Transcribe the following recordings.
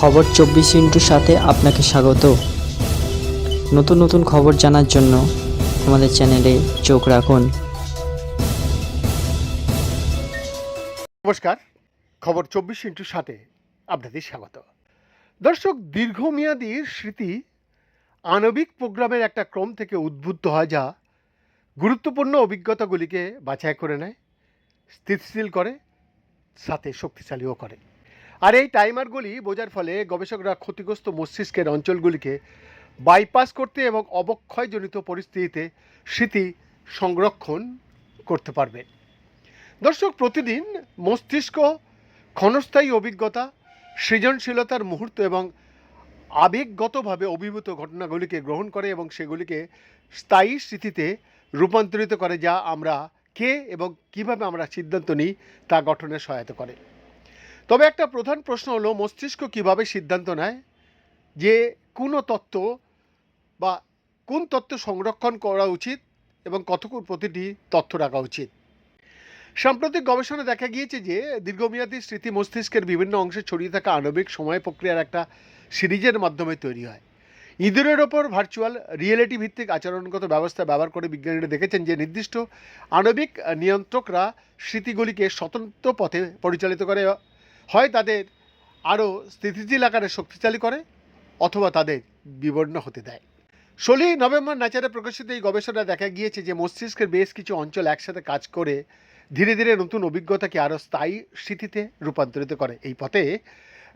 খবর চব্বিশ ইন্টুর সাথে আপনাকে স্বাগত। নতুন নতুন খবর জানার জন্য আমাদের চ্যানেলে চোখ রাখুন। নমস্কার, খবর চব্বিশ ইন্টুর সাথে আপনাদের স্বাগত। দর্শক, দীর্ঘমেয়াদী স্মৃতি আণবিক প্রোগ্রামের একটা ক্রম থেকে উদ্বুদ্ধ হয় যা গুরুত্বপূর্ণ অভিজ্ঞতাগুলিকে বাছাই করে নেয়, স্থিতিশীল করে, সাথে শক্তিশালীও করে। আর এই টাইমারগুলি বোঝার ফলে গবেষকরা ক্ষতিগ্রস্ত মস্তিষ্কের অঞ্চলগুলিকে বাইপাস করতে এবং অবক্ষয়জনিত পরিস্থিতিতে স্মৃতি সংরক্ষণ করতে পারবে। দর্শক, প্রতিদিন মস্তিষ্ক, ক্ষণস্থায়ী অভিজ্ঞতা, সৃজনশীলতার মুহূর্ত এবং আবেগগতভাবে অভিভূত ঘটনাগুলিকে গ্রহণ করে এবং সেগুলিকে স্থায়ী স্মৃতিতে রূপান্তরিত করে যা আমরা কে এবং কীভাবে আমরা সিদ্ধান্ত নিই তা গঠনে সহায়তা করে। তবে একটা প্রধান প্রশ্ন হলো, মস্তিষ্ক কীভাবে সিদ্ধান্ত নেয় যে কোনো তত্ত্ব বা কোন তত্ত্ব সংরক্ষণ করা উচিত এবং কতক্ষণ প্রতিটি তথ্য রাখা উচিত? সাম্প্রতিক গবেষণা দেখা গিয়েছে যে, দীর্ঘমেয়াদী স্মৃতি মস্তিষ্কের বিভিন্ন অংশে ছড়িয়ে থাকা আণবিক সময় প্রক্রিয়ার একটা সিরিজের মাধ্যমে তৈরি হয়। ইঁদুরের ওপর ভার্চুয়াল রিয়েলিটি ভিত্তিক আচরণগত ব্যবস্থা ব্যবহার করে বিজ্ঞানীরা দেখেছেন যে, নির্দিষ্ট আণবিক নিয়ন্ত্রকরা স্মৃতিগুলিকে স্বতন্ত্র পথে পরিচালিত করে হয় তাদের আরও স্থিতিশীল আকারে শক্তিশালী করে অথবা তাদের বিবর্ণ হতে দেয়। ষোলোই নভেম্বর ন্যাচারে প্রকাশিত এই গবেষণা দেখা গিয়েছে যে মস্তিষ্কের বেশ কিছু অঞ্চল একসাথে কাজ করে ধীরে ধীরে নতুন অভিজ্ঞতাকে আরও স্থায়ী স্মৃতিতে রূপান্তরিত করে। এই পথে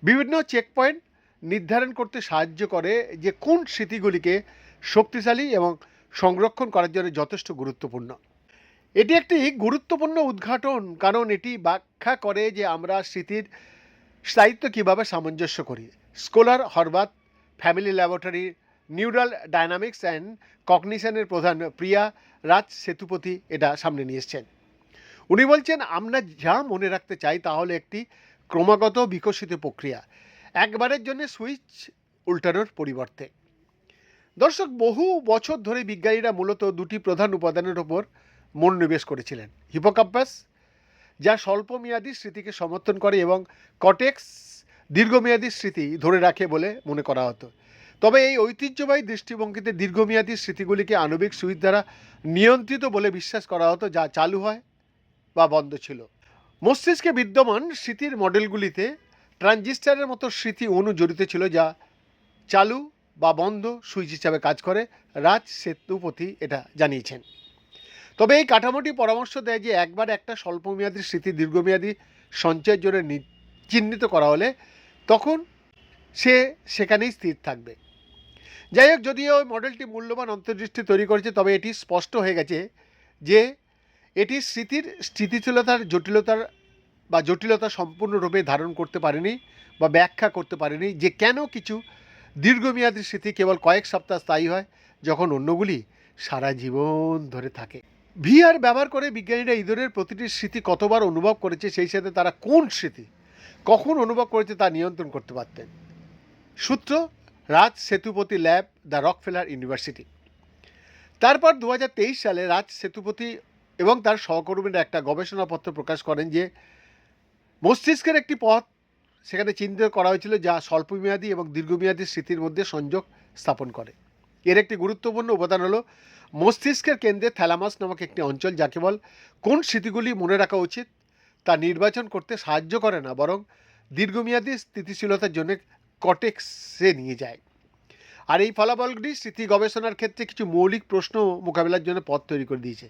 বিভিন্ন চেকপয়েন্ট নির্ধারণ করতে সাহায্য করে যে কোন স্মৃতিগুলিকে শক্তিশালী এবং সংরক্ষণ করার জন্য যথেষ্ট গুরুত্বপূর্ণ। এটি একটি গুরুত্বপূর্ণ উদ্ঘাটন, কারণ এটি ব্যাখ্যা করে যে আমরা স্মৃতির স্থায়িত্ব কীভাবে সামঞ্জস্য করি। Scholar Horvath, family laboratory, neural dynamics and কগনিশনের প্রধান প্রিয়া রাজ সেতুপতি এটা সামনে নিয়ে এসছেন। উনি বলছেন, আমরা যা মনে রাখতে চাই তাহলে একটি ক্রমাগত বিকশিত প্রক্রিয়া, একবারের জন্য সুইচ উল্টানোর পরিবর্তে। দর্শক, বহু বছর ধরে বিজ্ঞানীরা মূলত দুটি প্রধান উপাদানের ওপর মনোনিবেশ করেছিলেন। হিপোকাম্পাস যা স্বল্পমেয়াদী স্মৃতিকে সমর্থন করে এবং কটেক্স দীর্ঘমেয়াদী স্মৃতি ধরে রাখে বলে মনে করা হতো। তবে এই ঐতিহ্যবাহী দৃষ্টিভঙ্গিতে দীর্ঘমেয়াদী স্মৃতিগুলিকে আণবিক সুইচ দ্বারা নিয়ন্ত্রিত বলে বিশ্বাস করা হতো, যা চালু হয় বা বন্ধ ছিল। মস্তিষ্কে বিদ্যমান স্মৃতির মডেলগুলিতে ট্রানজিস্টারের মতো স্মৃতি অণু জড়িত ছিল, যা চালু বা বন্ধ সুইচ হিসাবে কাজ করে। রাজ সেতুপতি এটা জানিয়েছেন। তবে এই কাঠামোটি পরামর্শ দেয় যে একবার একটা স্বল্পমেয়াদী স্মৃতি দীর্ঘমেয়াদী সঞ্চয়ের জন্য চিহ্নিত করা হলে তখন সে সেখানেই স্থির থাকবে। যাই হোক, যদিও ওই মডেলটি মূল্যবান অন্তর্দৃষ্টি তৈরি করেছে, তবে এটি স্পষ্ট হয়ে গেছে যে এটি স্মৃতির স্থিতিশীলতার জটিলতার বা জটিলতা সম্পূর্ণরূপে ধারণ করতে পারেনি বা ব্যাখ্যা করতে পারেনি যে কেন কিছু দীর্ঘমেয়াদী স্মৃতি কেবল কয়েক সপ্তাহ স্থায়ী হয়, যখন অন্যগুলি সারা জীবন ধরে থাকে। ভিআর ব্যবহার করে বিজ্ঞানীরা ইঁদুরের প্রতিটি স্মৃতি কতবার অনুভব করেছে, সেই সাথে তারা কোন স্মৃতি কখন অনুভব করেছে তা নিয়ন্ত্রণ করতে পারতেন। সূত্র, Raj Sethupathi lab, the Rockefeller University. তারপর দু হাজার তেইশ সালে রাজ সেতুপতি এবং তার সহকর্মীরা একটা গবেষণাপত্র প্রকাশ করেন যে, মস্তিষ্কের একটি পথ সেখানে চিহ্নিত করা হয়েছিল যা স্বল্পমেয়াদী এবং দীর্ঘমেয়াদী স্মৃতির মধ্যে সংযোগ স্থাপন করে। এর একটি গুরুত্বপূর্ণ উপাদান হলো মস্তিষ্কের কেন্দ্রে থ্যালামাস নামক একটি অঞ্চল যা কেবল কোন স্মৃতিগুলি মনে রাখা উচিত তা নির্বাচন করতে সাহায্য করে না, বরং দীর্ঘমেয়াদী স্থিতিশীলতার জন্য কটেক্সে নিয়ে যায়। আর এই ফলাফলগুলি স্মৃতি গবেষণার ক্ষেত্রে কিছু মৌলিক প্রশ্ন মোকাবিলার জন্য পথ তৈরি করে দিয়েছে।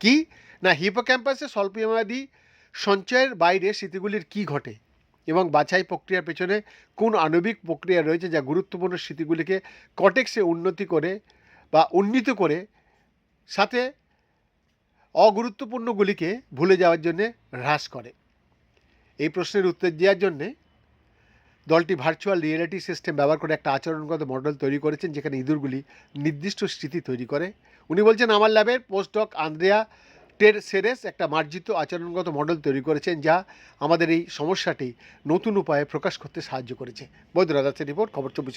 কি? না হিপোক্যাম্পাসে স্বল্পমেয়াদী সঞ্চয়ের বাইরে স্মৃতিগুলির কি ঘটে? এবং বাছাই প্রক্রিয়ার পেছনে কোন আণবিক প্রক্রিয়া রয়েছে যা গুরুত্বপূর্ণ স্মৃতিগুলিকে কটেক্সে উন্নতি করে বা উন্নীত করে সাথে অগুরুত্বপূর্ণগুলিকে ভুলে যাওয়ার জন্য হ্রাস করে? এই প্রশ্নের উত্তর দেওয়ার জন্যে দলটি ভার্চুয়াল রিয়েলিটি সিস্টেম ব্যবহার করে একটা আচরণগত মডেল তৈরি করেছেন, যেখানে ইঁদুরগুলি নির্দিষ্ট স্মৃতি তৈরি করে। উনি বলছেন, আমার ল্যাবের পোস্টডক আন্দ্রেয়া টের সেরেস একটা মার্জিত আচরণগত মডেল তৈরি করেছেন যা আমাদের এই সমস্যাটি নতুন উপায়ে প্রকাশ করতে সাহায্য করেছে। বৈদ্যনাথ রিপোর্ট, খবর চব্বিশ